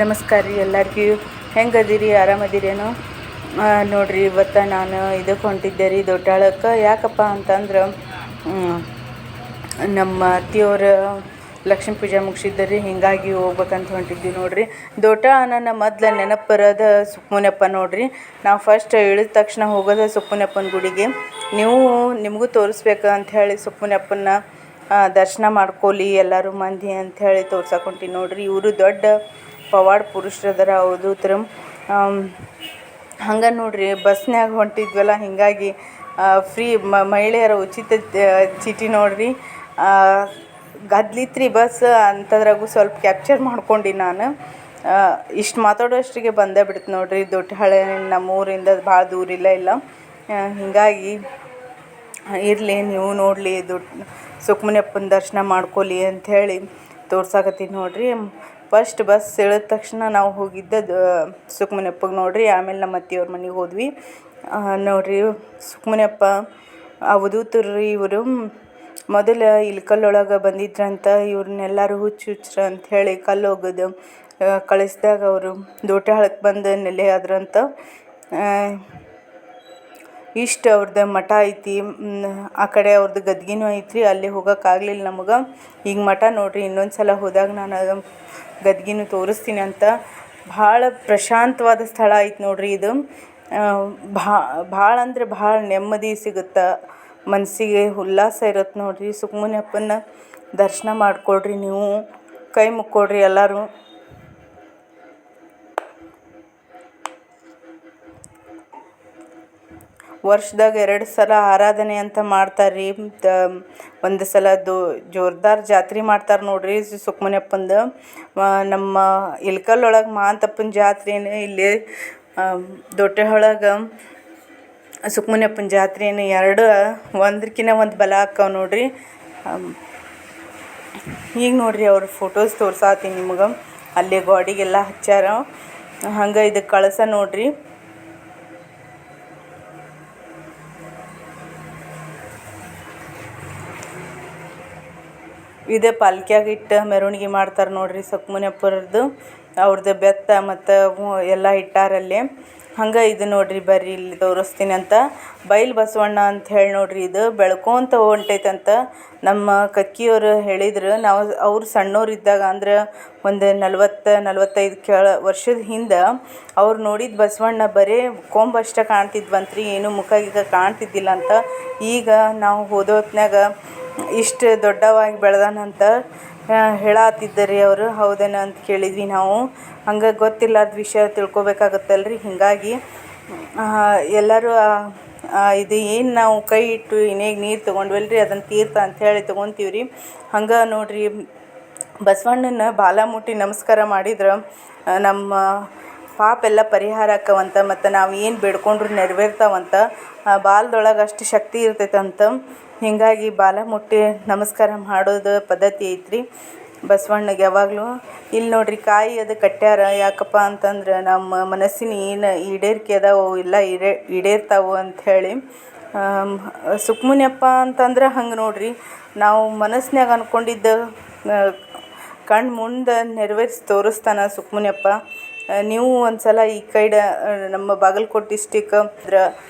ನಮಸ್ಕಾರ ರೀ ಎಲ್ಲರಿಗೂ. ಹೆಂಗದಿರಿ? ಆರಾಮದಿರೇನು? ನೋಡಿರಿ, ಇವತ್ತು ನಾನು ಇದಕ್ಕೆ ಹೊಂಟಿದ್ದೆ ರೀ ದೊಡ್ಡಾಳಕ್ಕೆ. ಯಾಕಪ್ಪ ಅಂತಂದ್ರೆ ನಮ್ಮ ಅತ್ತಿಯವ್ರ ಲಕ್ಷ್ಮೀ ಪೂಜೆ ಮುಗಿಸಿದ್ದೆ ರೀ, ಹಿಂಗಾಗಿ ಹೋಗ್ಬೇಕಂತ ಹೊಂಟಿದ್ವಿ ನೋಡ್ರಿ. ದೊಡ್ಡ ನನ್ನ ಮೊದ್ಲು ನೆನಪು ಬರೋದು ಸುಪ್ಪುನಪ್ಪ ನೋಡ್ರಿ. ನಾವು ಫಸ್ಟ್ ಇಳಿದ ತಕ್ಷಣ ಹೋಗೋದು ಸುಪ್ಪುನಪ್ಪನ ಗುಡಿಗೆ. ನೀವು, ನಿಮಗೂ ತೋರಿಸ್ಬೇಕು ಅಂತ ಹೇಳಿ ಸುಕ್ಕುನಪ್ಪನ ದರ್ಶನ ಮಾಡ್ಕೊಲಿ, ಎಲ್ಲರೂ ಮಂದಿ ಅಂತ ಹೇಳಿ ತೋರ್ಸಕ್ಕೆ ಹೊಂಟೀನಿ ನೋಡ್ರಿ. ಇವರು ದೊಡ್ಡ ಪವಾಡ ಹೌದು ಅವಧೂತರು ಹಂಗೆ ನೋಡ್ರಿ, ಬಸ್ನ್ಯಾಗ ಹೊಂಟಿದ್ವಲ್ಲ, ಹಿಂಗಾಗಿ ಫ್ರೀ ಮಹಿಳೆಯರ ಉಚಿತ ಚೀಟಿ ನೋಡ್ರಿ. ಗದ್ಲಿತ್ರಿ ಬಸ್ ಅಂಥದ್ರಾಗೂ ಸ್ವಲ್ಪ ಕ್ಯಾಪ್ಚರ್ ಮಾಡ್ಕೊಂಡು ನಾನು. ಇಷ್ಟು ಮಾತಾಡೋಷ್ಟಿಗೆ ಬಂದೇ ಬಿಡ್ತು ನೋಡ್ರಿ ದೊಡ್ಡ ಹಳೆ ನಮ್ಮೂರಿಂದ ಭಾಳ ದೂರ ಇಲ್ಲ ಇಲ್ಲ. ಹೀಗಾಗಿ ಹಿಂಗಾಗಿ, ಇರಲಿ, ನೀವು ನೋಡಲಿ ದುಡ್ಡು ಸುಕ್ಮನಪ್ಪನ ದರ್ಶನ ಮಾಡ್ಕೊಲಿ ಅಂಥೇಳಿ ತೋರ್ಸಾಕತ್ತೀನಿ ನೋಡ್ರಿ. ಫಸ್ಟ್ ಬಸ್ ಇಳಿದ ತಕ್ಷಣ ನಾವು ಹೋಗಿದ್ದ ಸುಕ್ಮನಪ್ಪಗೆ ನೋಡ್ರಿ, ಆಮೇಲೆ ನಮ್ಮ ಅತ್ತೆಯವ್ರ ಮನೆಗೆ ಹೋದ್ವಿ. ನೋಡ್ರಿ ಸುಕ್ಮನಪ್ಪ ಅವಧೂತರು ಇವರು ಇಲ್ಲಿ ಕಲ್ಲೊಳಗೆ ಬಂದಿದ್ರಂತ ಇವ್ರನ್ನೆಲ್ಲರೂ ಹುಚ್ಚು ಅಂತ ಹೇಳಿ ಕಲ್ಲು ಒಗೆದು ಕಳಿಸ್ದಾಗ ಅವರು ದೋಟೆಹಳಕ್ಕೆ ಬಂದು ನೆಲೆ ಆದ್ರಂತ ಇಷ್ಟು ಅವ್ರದ್ದು ಮಠ ಐತಿ ಆ ಕಡೆ ಅವ್ರದ್ದು ಗದ್ಗಿನೂ ಐತ್ರಿ, ಅಲ್ಲಿ ಹೋಗೋಕ್ಕಾಗ್ಲಿಲ್ಲ ನಮಗೆ. ಈಗ ಮಠ ನೋಡ್ರಿ ಇನ್ನೊಂದು ಸಲ ಹೋದಾಗ ನಾನು ಗದ್ಗಿನೂ ತೋರಿಸ್ತೀನಿ ಅಂತ. ಭಾಳ ಪ್ರಶಾಂತವಾದ ಸ್ಥಳ ಐತೆ ನೋಡ್ರಿ ಇದು. ಭಾ, ಭಾಳ ಅಂದ್ರೆ ಭಾಳ ನೆಮ್ಮದಿ ಸಿಗುತ್ತೆ ಮನಸ್ಸಿಗೆ ಉಲ್ಲಾಸ ಇರುತ್ತೆ ನೋಡ್ರಿ. ಸುಕ್ಮುನಿಯಪ್ಪನ ದರ್ಶನ ಮಾಡಿಕೊಡ್ರಿ ನೀವು, ಕೈ ಮುಕ್ಕೊಡ್ರಿ ಎಲ್ಲರೂ. ವರ್ಷದಾಗ ಎರಡು ಸಲ ಆರಾಧನೆ ಅಂತ ಮಾಡ್ತಾರೆ ರೀ ಒಂದು ಸಲ ದೋ, ಜೋರ್ದಾರ್ ಜಾತ್ರೆ ಮಾಡ್ತಾರೆ ನೋಡಿರಿ ಸುಕ್ಮನಪ್ಪಂದು ನಮ್ಮ ಇಲ್ಕಲ್ಲೊಳಗೆ ಮಹಾಂತಪ್ಪನ ಇಲ್ಲಿ ಇಲ್ಲಿ ಒಳಗೆ ಸುಕ್ಮನಪ್ಪನ ಜಾತ್ರೆನ ಎರಡು ಒಂದಕ್ಕಿಂತ ಒಂದು ಬಲ ಹಾಕವ್ ನೋಡ್ರಿ. ಈಗ ನೋಡಿರಿ ಅವ್ರ ಫೋಟೋಸ್ ತೋರ್ಸಾತೀನಿ ನಿಮ್ಗೆ. ಅಲ್ಲಿ ಗಾಡಿಗೆಲ್ಲ ಹಚ್ಚಾರ. ಹಂಗೆ ಇದಕ್ಕೆ ಕಳಸ ನೋಡ್ರಿ. ಇದೇ ಪಾಲ್ಕ್ಯಾಗ ಇಟ್ಟು ಮೆರವಣಿಗೆ ಮಾಡ್ತಾರೆ ನೋಡಿರಿ ಸಕ್ಮುನಿಯಪ್ಪರದ್ದು. ಅವ್ರದ್ದು ಬೆತ್ತ ಮತ್ತು ಎಲ್ಲ ಇಟ್ಟಾರಲ್ಲಿ. ಹಂಗೆ ಇದು ನೋಡಿರಿ ಬರ್ರಿ ಇಲ್ಲಿ ತೋರಿಸ್ತೀನಿ ಅಂತ. ಬೈಲ್ ಬಸವಣ್ಣ ಅಂತ ಹೇಳಿ ನೋಡ್ರಿ ಇದು. ಬೆಳ್ಕೊಂತ ಹೊಂಟೈತಂತ. ನಮ್ಮ ಕಕ್ಕಿಯವರು ಹೇಳಿದ್ರು, ನಾವು ಅವ್ರು ಸಣ್ಣವರಿದ್ದಾಗ ಅಂದ್ರೆ ಒಂದು ನಲ್ವತ್ತು, ನಲ್ವತ್ತೈದು ಕೆಳ ವರ್ಷದ ಹಿಂದೆ ಅವ್ರು ನೋಡಿದ ಬಸವಣ್ಣ ಬರೀ ಕೊಂಬಷ್ಟೇ ಕಾಣ್ತಿದ್ವಂತ್ರಿ, ಏನು ಮುಖ ಈಗ ಕಾಣ್ತಿದ್ದಿಲ್ಲ ಅಂತ. ಈಗ ನಾವು ಹೋದೊತ್ನ್ಯಾಗ ಇಷ್ಟು ದೊಡ್ಡವಾಗಿ ಬೆಳೆದಾನಂತ ಹೇಳತ್ತಿದ್ದರಿ ಅವರು. ಹೌದೇನೋ ಅಂತ ಕೇಳಿದ್ವಿ ನಾವು. ಹಂಗೆ ಗೊತ್ತಿಲ್ಲಾರ್ದ ವಿಷಯ ತಿಳ್ಕೊಬೇಕಾಗತ್ತಲ್ರಿ. ಹೀಗಾಗಿ ಎಲ್ಲರೂ ಇದು ಏನು ನಾವು ಕೈ ಇಟ್ಟು ಇನೇಗೆ ನೀರು ತೊಗೊಂಡ್ವಲ್ರಿ? ಅದನ್ನು ತೀರ್ಥ ಅಂಥೇಳಿ ತೊಗೊತೀವಿ ರೀ ಹಂಗೆ ನೋಡಿರಿ, ಬಸವಣ್ಣನ ಬಾಲ ಮುಟ್ಟಿ ನಮಸ್ಕಾರ ಮಾಡಿದ್ರೆ, ನಮ್ಮ ಪಾಪ ಎಲ್ಲ ಪರಿಹಾರ ಆಕ್ಕವಂತ ಮತ್ತು ನಾವು ಏನು ಬೇಡ್ಕೊಂಡ್ರು ನೆರವೇರ್ತಾವಂತ ಬಾಲದೊಳಗೆ ಅಷ್ಟು ಶಕ್ತಿ ಇರ್ತೈತಂತ. ಹೀಗಾಗಿ ಬಾಲ ಮುಟ್ಟಿ ನಮಸ್ಕಾರ ಮಾಡೋದು ಪದ್ಧತಿ ಐತ್ರಿ. ಬಸವಣ್ಣಗೆ ಯಾವಾಗಲೂ ಇಲ್ಲಿ ನೋಡ್ರಿ ಕಾಯಿ ಅದು ಕಟ್ಟ್ಯಾರ ಯಾಕಪ್ಪ ಅಂತಂದ್ರೆ ನಮ್ಮ ಮನಸ್ಸಿನ ಏನು ಈಡೇರಿಕೆ ಅದಾವು ಇಲ್ಲ ಈಡೇ, ಈಡೇರ್ತಾವೋ ಅಂಥೇಳಿ ಸುಕ್ಮುನಿಯಪ್ಪ ಅಂತಂದ್ರೆ ಹಂಗೆ ನೋಡ್ರಿ, ನಾವು ಮನಸ್ಸಿನಾಗ ಅಂದ್ಕೊಂಡಿದ್ದ ಕಣ್ಣು ಮುಂದೆ ನೆರವೇರಿಸಿ ತೋರಿಸ್ತಾನೆ ಸುಕ್ಮುನಿಯಪ್ಪ. ನೀವು ಒಂದು ಸಲ ಈ ಕೈಡ ನಮ್ಮ ಬಾಗಲಕೋಟೆ ಡಿಸ್ಟಿಕ್ ಅಂದ್ರೆ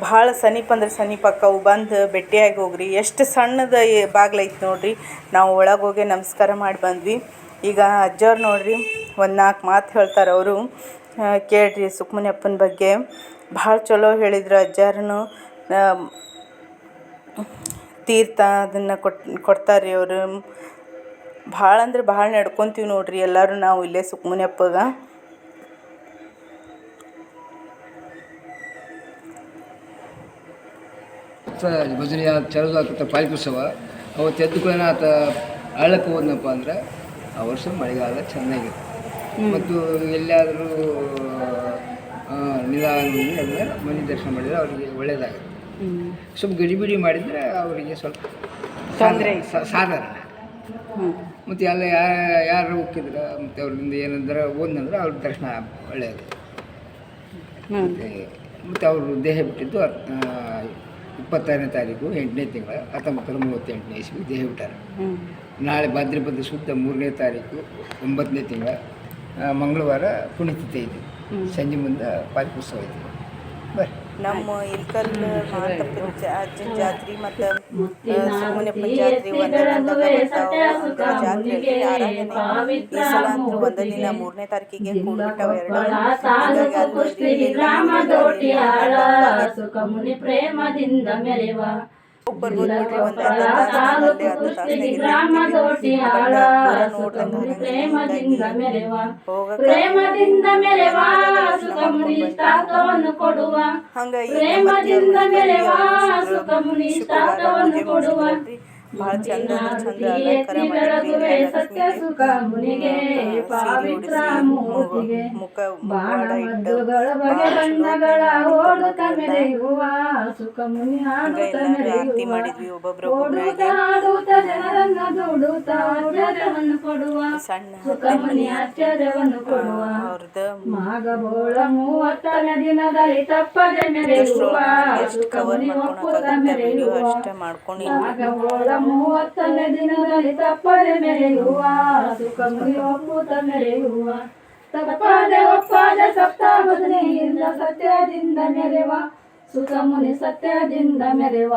ಭಾಳ ಸಮೀಪ ಅಂದ್ರೆ ಸಮೀಪ ಅಕ್ಕವು ಬಂದು ಭೇಟಿಯಾಗಿ ಹೋಗ್ರಿ. ಎಷ್ಟು ಸಣ್ಣದ ಬಾಗ್ಲೈತೆ ನೋಡ್ರಿ. ನಾವು ಒಳಗೆ ಹೋಗಿ ನಮಸ್ಕಾರ ಮಾಡಿ ಬಂದ್ವಿ. ಈಗ ಅಜ್ಜವ್ರು ನೋಡ್ರಿ, ಒಂದು ನಾಲ್ಕು ಮಾತು ಹೇಳ್ತಾರೆ ಅವರು. ಕೇಳ್ರಿ ಸುಕ್ಮುನಿಯಪ್ಪನ ಬಗ್ಗೆ. ಭಾಳ ಚಲೋ ಹೇಳಿದ್ರು ಅಜ್ಜಾರನು. ತೀರ್ಥ ಅದನ್ನು ಕೊಟ್ಟು ಕೊಡ್ತಾರೆ ಅವರು. ಭಾಳ ಅಂದ್ರೆ ಭಾಳ ನಡ್ಕೊತೀವಿ ನೋಡ್ರಿ ಎಲ್ಲರೂ ನಾವು ಇಲ್ಲೇ ಸುಕ್ಮುನಿಯಪ್ಪಗೆ. ಸ- ಭಜನೆ ಚಲೋ ಆಗ್ತದೆ ಪಾಲಿಕೋತ್ಸವ ಅವತ್ತು ಎದ್ದು ಕೂಡ ಆತ ಹಳ್ಳಕ್ಕೆ ಹೋದ್ನಪ್ಪ ಅಂದ್ರೆ ಆ ವರ್ಷ ಮಳೆಗಾಲ ಚೆನ್ನಾಗಿತ್ತು ಮತ್ತು ಎಲ್ಲಿಯಾದರೂ ನಿಧಾನ ಅಂದರೆ ಮನೆ ದರ್ಶನ ಮಾಡಿದರೆ ಅವರಿಗೆ ಒಳ್ಳೆಯದಾಗುತ್ತೆ. ಸ್ವಲ್ಪ ಗಡಿಬಿಡಿ ಮಾಡಿದರೆ ಅವರಿಗೆ ಸ್ವಲ್ಪ ತೊಂದರೆ ಸಾಧಾರಣ. ಮತ್ತು ಎಲ್ಲ ಯಾರು ಯಾರು ಹೋಗಿದ್ರೆ ಮತ್ತು ಅವ್ರಿಂದ ಏನಂದ್ರೆ ಓದ್ನಂದ್ರೆ ಅವ್ರ ದರ್ಶನ ಒಳ್ಳೆಯದು. ಮತ್ತು ಅವರು ದೇಹ ಬಿಟ್ಟಿದ್ದು ಇಪ್ಪತ್ತಾರನೇ ತಾರೀಕು ಎಂಟನೇ ತಿಂಗಳು ಹತ್ತೊಂಬತ್ತು ನೂರ ಮೂವತ್ತೆಂಟನೇ ಇಸ್ವಿ ದೇಹ ಬಿಟ್ಟಾರೆ ನಾಳೆ ಭಾದ್ರಪದ ಶುದ್ಧ ಮೂರನೇ ತಾರೀಕು ಒಂಬತ್ತನೇ ತಿಂಗಳ ಮಂಗಳವಾರ ಪುಣ್ಯತಿಥಿ ಇದೆ ಸಂಜೆ ಮುಂದೆ ಪಾಲಿಕೆ ಉತ್ಸವ ಐತಿ. ಬರ್ರಿ. ನಮ್ಮ ಇಲ್ಕಲ್ ಮಾತಪ್ಪನ ಜಾ- ಅಜ್ಜನ ಜಾತ್ರೆ ಮತ್ತು ಸುಮ್ಮನೆಪ್ಪನ ಜಾತ್ರೆ ಒಂದೇ ದಿನದಾಗ ಬರ್ತಾವ ಒಂದು ಜಾತ್ರೆಯಲ್ಲಿ ಆರಾಧನೆ ಈ ಸಲ ಅಂತೂ ಒಂದೇ ದಿನ ಮೂರನೇ ತಾರೀಕಿಗೆ ಕೂಡ್ಬಿಟ್ಟಾವ ಎರಡು ಹೀಗಾಗಿ ಅಲ್ಲಿ ಹೋದ್ವಿ, ಇಲ್ಲಿ ಗ್ರಾಮದೋಟಿ ಆಳ ಇಲ್ಲಿ ಸುಖ ಮುನಿ ಪ್ರೇಮದಿಂದ ಮೆರೆವ. ಬರ್ಬೋದು ಬಿಡ್ರಿ ಒಂದು ಅರ್ಧ ಅಲ್ಲಿ ಅರ್ಧ ತಾಸ್ನಾಗ ಕೊಡುವ. ಹಂಗ ಪ್ರೇಮದಿಂದ ಮೆರೆವ ಸುಖ ಮುನಿ ಶಾಖವನ್ನು ಕೊಡುವ. ಭಾಳ ಚಂದ ಚಂದ ಅಲಂಕಾರ ಮಾಡಿದ್ವಿ ಮುಖ ಮುಖವಾಡ ಇಟ್ಟು ಆರತಿ ಮಾಡಿದ್ವಿ ಒಬ್ಬೊಬ್ರು ಸಣ್ಣ ಅವ್ರದ್ದು ಎಷ್ಟು ಕವರ್ ವಿಡಿಯೋ ಅಷ್ಟೇ ಮಾಡ್ಕೊಂಡಿದ್ವಿ. ಮೂವತ್ತನೇ ದಿನದಲ್ಲಿ ತಪ್ಪದೆ ಮೆರೆಯುವ ಸುಖ ಮುನಿ ಒಪ್ಪುತ್ತ ಮೆರೆಯುವ ತಪ್ಪದೆ ಒಪ್ಪದೆ ಸಪ್ತಾವಧಿಯಿಂದ ಸತ್ಯದಿಂದ ಮೆರೆವ ಸುಖ ಮುನಿ ಸತ್ಯದಿಂದ ಮೆರೆವ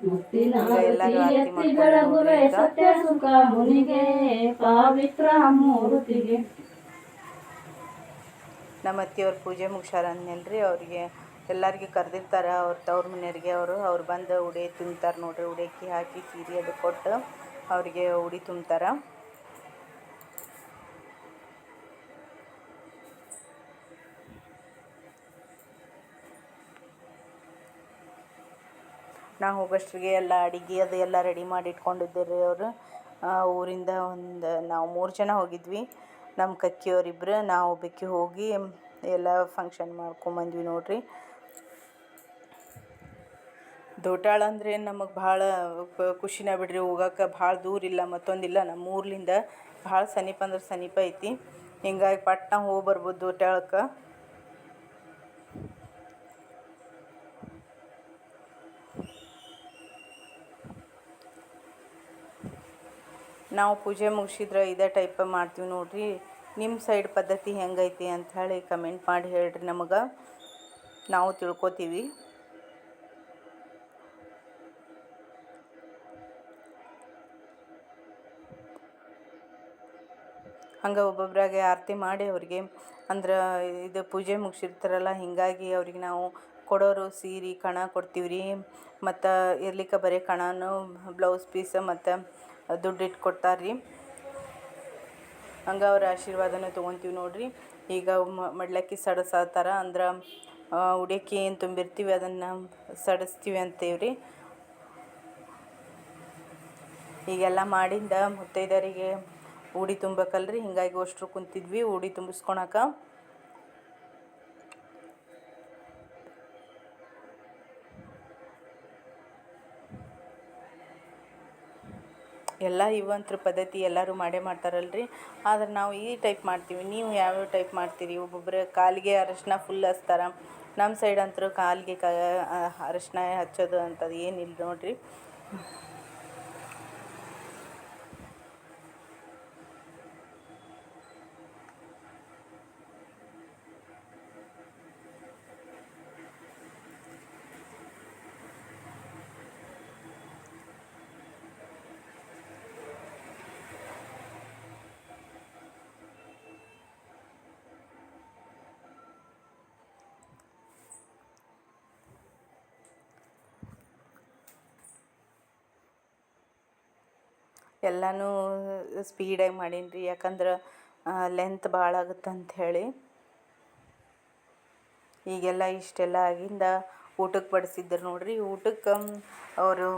ಮುತ್ತಿನ ಎಲ್ಲರೂ ಆರತಿ ಆರತಿ ಎತ್ತಿ ಮಾಡ್ಕೊಂಡು ಬೆಳಗುವೆ ಹೋಗ್ರಿ ಈಗ. ಸತ್ಯ ಸುಖ ಮುನಿಗೆ ಪವಿತ್ರ ಮೂರ್ತಿಗೆ ನಮ್ಮ ಅತ್ತಿಯವ್ರ ಪೂಜೆ ಮುಗ್ಸಾರ ಅಂದ್ನಲ್ರಿ ಅವ್ರಿಗೆ ಎಲ್ಲರಿಗೆ ಕರೆದಿರ್ತಾರೆ ಅವ್ರ ತವ್ರ ಮನೆಯವ್ರಿಗೆ ಅವರು. ಅವ್ರು ಬಂದು ಉಡಿ ತುಂಬ್ತಾರೆ ನೋಡ್ರಿ ಅಕ್ಕಿ ಹಾಕಿ ಸೀರೆ ಅದು ಕೊಟ್ಟು ಅವರಿಗೆ ಉಡಿ ತುಂಬ್ತಾರೆ. ನಾ ಹೋಗೋಷ್ಟ್ರಿಗೆ ಎಲ್ಲ ಅಡಿಗೆ ಅದು ಎಲ್ಲ ರೆಡಿ ಮಾಡಿ ಇಟ್ಕೊಂಡಿದ್ದೀರಿ ಅವರು. ಊರಿಂದ ಒಂದು, ನಾವು ಮೂರು ಜನ ಹೋಗಿದ್ವಿ. ನಮ್ಮ ಕಕ್ಕಿಯವರಿಬ್ರು, ನಾವು ಒಬ್ಬಕ್ಕೆ ಹೋಗಿ ಎಲ್ಲ ಫಂಕ್ಷನ್ ಮಾಡ್ಕೊಂಬಂದ್ವಿ ನೋಡ್ರಿ. ದೋಟಾಳ ಅಂದರೆ ನಮಗೆ ಭಾಳ ಖುಷಿನ ಬಿಡ್ರಿ ಹೋಗಕ್ಕೆ ಭಾಳ ದೂರ ಇಲ್ಲ, ಮತ್ತೊಂದಿಲ್ಲ. ನಮ್ಮ ಊರ್ಲಿಂದ ಭಾಳ ಸಮೀಪ ಅಂದ್ರೆ ಸಮೀಪ ಐತಿ. ಹಿಂಗಾಗಿ ಪಟ್ನ ಹೋಗಿ ಬರ್ಬೋದು ದೋಟಾಳಕ್ಕೆ ನಾವು ಪೂಜೆ ಮುಗಿಸಿದ್ರೆ ಇದೇ ಟೈಪ್ ಮಾಡ್ತೀವಿ ನೋಡ್ರಿ. ನಿಮ್ಮ ಸೈಡ್ ಪದ್ಧತಿ ಹೆಂಗೈತಿ ಹೇಳಿ ಕಮೆಂಟ್ ಮಾಡಿ ಹೇಳ್ರಿ ನಮಗೆ. ನಾವು ತಿಳ್ಕೊತೀವಿ. ಹಂಗೆ ಒಬ್ಬೊಬ್ಬರಾಗೆ ಆರತಿ ಮಾಡಿ ಅವ್ರಿಗೆ ಅಂದ್ರೆ ಇದು ಪೂಜೆ ಮುಗಿಸಿರ್ತಾರಲ್ಲ, ಹೀಗಾಗಿ ಅವ್ರಿಗೆ ನಾವು ಕೊಡೋರು ಸೀರೆ, ಕಣ ಕೊಡ್ತೀವಿ ರೀ ಮತ್ತು ಇರ್ಲಿಕ್ಕೆ ಬರೀ ಕಣನು, ಬ್ಲೌಸ್ ಪೀಸ್ ಮತ್ತು ದುಡ್ಡು ಇಟ್ಟು ಕೊಡ್ತಾರೆ ರೀ ಹಂಗೆ ಅವ್ರ ಆಶೀರ್ವಾದನ ತೊಗೊತೀವಿ ನೋಡಿರಿ. ಈಗ ಮಡ್ಲಕ್ಕಿ ಸಡಸಾತಾರ ಅಂದ್ರೆ ಉಡಕ್ಕಿ ಏನು ತುಂಬಿರ್ತೀವಿ ಅದನ್ನು ಸಡಿಸ್ತೀವಿ ಅಂತೀವಿ ರೀ ಈಗೆಲ್ಲ ಮಾಡಿಂದ ಮುತ್ತೈದರಿಗೆ ಉಡಿ ತುಂಬಬೇಕಲ್ರಿ ಹಿಂಗಾಗಿ ಅಷ್ಟ್ರು ಕುಂತಿದ್ವಿ ಉಡಿ ತುಂಬಿಸ್ಕೊಳಕ ಎಲ್ಲ ಇವಂತ್ರ ಪದ್ಧತಿ ಎಲ್ಲರೂ ಮಾಡೇ ಮಾಡ್ತಾರಲ್ರಿ. ಆದ್ರೆ ನಾವು ಈ ಟೈಪ್ ಮಾಡ್ತೀವಿ, ನೀವು ಯಾವ್ಯಾವ ಟೈಪ್ ಮಾಡ್ತೀರಿ? ಒಬ್ಬೊಬ್ಬರು ಕಾಲಿಗೆ ಅರಶಿನ ಫುಲ್ ಹಚ್ತಾರ. ನಮ್ಮ ಸೈಡ್ ಅಂತರೂ ಕಾಲಿಗೆ ಕ ಅರಶಿನ ಹಚ್ಚೋದು ಅಂಥದ್ದು ಏನಿಲ್ಲ ನೋಡ್ರಿ. ಎಲ್ಲನೂ ಸ್ಪೀಡಾಗಿ ಮಾಡೀನಿ ರೀ ಯಾಕಂದ್ರೆ ಲೆಂತ್ ಭಾಳ ಅಂತ ಹೇಳಿ ಈಗೆಲ್ಲ ಇಷ್ಟೆಲ್ಲ ಆಗಿಂದ ಊಟಕ್ಕೆ ಬಡಿಸಿದ್ರು ನೋಡಿರಿ ಊಟಕ್ಕೆ ಅವರು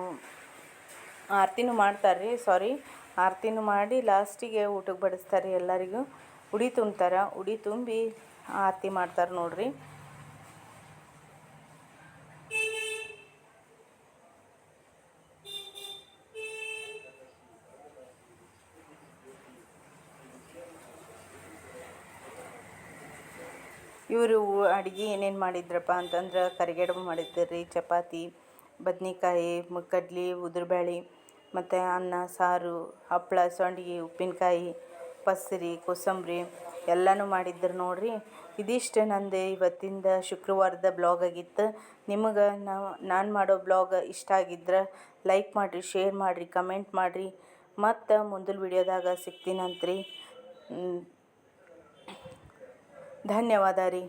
ಆರತಿನೂ ಮಾಡ್ತಾರೆ ರೀ ಸಾರಿ ಆರತಿನೂ ಮಾಡಿ ಲಾಸ್ಟಿಗೆ ಊಟಕ್ಕೆ ಬಡಿಸ್ತಾರೆ ಎಲ್ಲರಿಗೂ. ಉಡಿ ತುಂಬ್ತಾರೆ, ಉಡಿ ತುಂಬಿ ಆರತಿ ಮಾಡ್ತಾರೆ ನೋಡ್ರಿ. ಇವರು ಅಡುಗೆ ಏನೇನು ಮಾಡಿದ್ರಪ್ಪ ಅಂತಂದ್ರೆ ಕರಿಗಡುಬು ಮಾಡಿದ್ರು ರೀ ಚಪಾತಿ, ಬದ್ನೆಕಾಯಿ, ಕಡ್ಲಿ ಉದ್ರುಬೇಳೆ ಮತ್ತು ಅನ್ನ, ಸಾರು ಹಪ್ಪಳ ಸಂಡಿಗೆ, ಉಪ್ಪಿನಕಾಯಿ, ಪಸರಿ, ಕೋಸಂಬರಿ ಎಲ್ಲನೂ ಮಾಡಿದ್ರು ನೋಡಿರಿ. ಇದಿಷ್ಟು ನಂದು ಇವತ್ತಿಂದ ಶುಕ್ರವಾರದ ಬ್ಲಾಗ್ ಆಗಿತ್ತು. ನಿಮಗೆ ನಾವು, ನಾನು ಮಾಡೋ ಬ್ಲಾಗ್ ಇಷ್ಟ ಆಗಿದ್ರೆ ಲೈಕ್ ಮಾಡಿರಿ, ಶೇರ್ ಮಾಡಿರಿ, ಕಮೆಂಟ್ ಮಾಡಿರಿ. ಮತ್ತು ಮುಂದಿನ ವಿಡಿಯೋದಾಗ ಸಿಗ್ತೀನಂತ್ರಿ. ಧನ್ಯವಾದ ರೀ